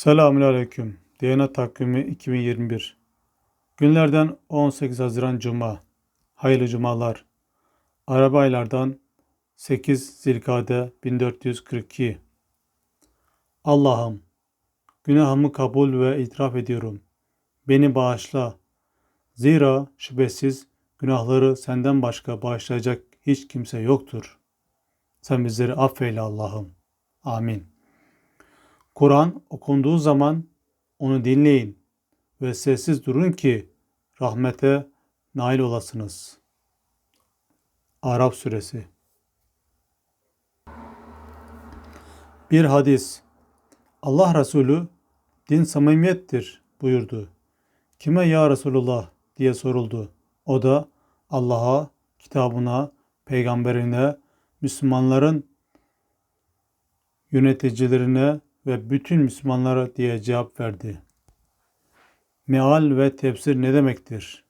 Selamünaleyküm. DNA takvimi 2021. Günlerden 18 Haziran Cuma. Hayırlı cumalar. Araba aylardan 8 Zilkade 1442. Allah'ım, günahımı kabul ve itiraf ediyorum. Beni bağışla. Zira şüphesiz günahları senden başka bağışlayacak hiç kimse yoktur. Sen bizleri affeyle Allah'ım. Amin. Kur'an okunduğu zaman onu dinleyin ve sessiz durun ki rahmete nail olasınız. Arap Suresi Bir hadis Allah Resulü din samimiyettir buyurdu. Kime ya Resulullah diye soruldu. O da Allah'a, kitabına, peygamberine, Müslümanların yöneticilerine ve bütün Müslümanlara diye cevap verdi. Meal ve tefsir ne demektir?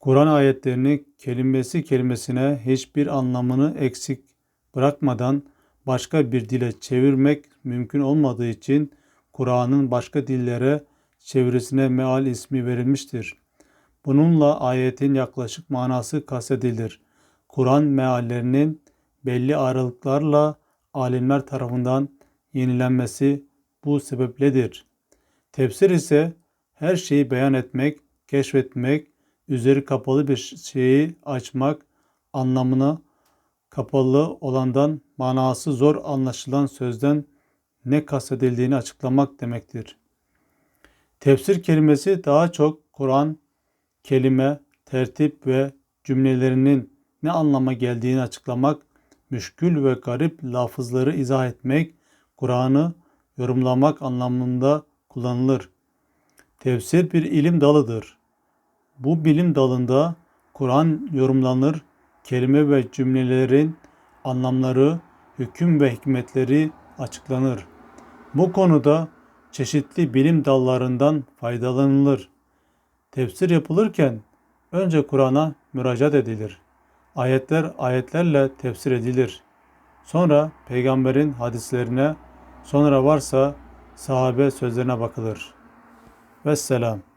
Kur'an ayetlerini kelimesi kelimesine hiçbir anlamını eksik bırakmadan başka bir dile çevirmek mümkün olmadığı için Kur'an'ın başka dillere çevirisine meal ismi verilmiştir. Bununla ayetin yaklaşık manası kastedilir. Kur'an meallerinin belli aralıklarla alimler tarafından yenilenmesi bu sebepledir. Tefsir ise her şeyi beyan etmek, keşfetmek, üzeri kapalı bir şeyi açmak anlamına kapalı olandan manası zor anlaşılan sözden ne kastedildiğini açıklamak demektir. Tefsir kelimesi daha çok Kur'an, kelime, tertip ve cümlelerinin ne anlama geldiğini açıklamak, müşkül ve garip lafızları izah etmek, Kur'an'ı yorumlamak anlamında kullanılır. Tefsir bir ilim dalıdır. Bu bilim dalında Kur'an yorumlanır, kelime ve cümlelerin anlamları, hüküm ve hikmetleri açıklanır. Bu konuda çeşitli bilim dallarından faydalanılır. Tefsir yapılırken önce Kur'an'a müracaat edilir. Ayetler ayetlerle tefsir edilir. Sonra peygamberin hadislerine, sonra varsa sahabe sözlerine bakılır. Vesselam.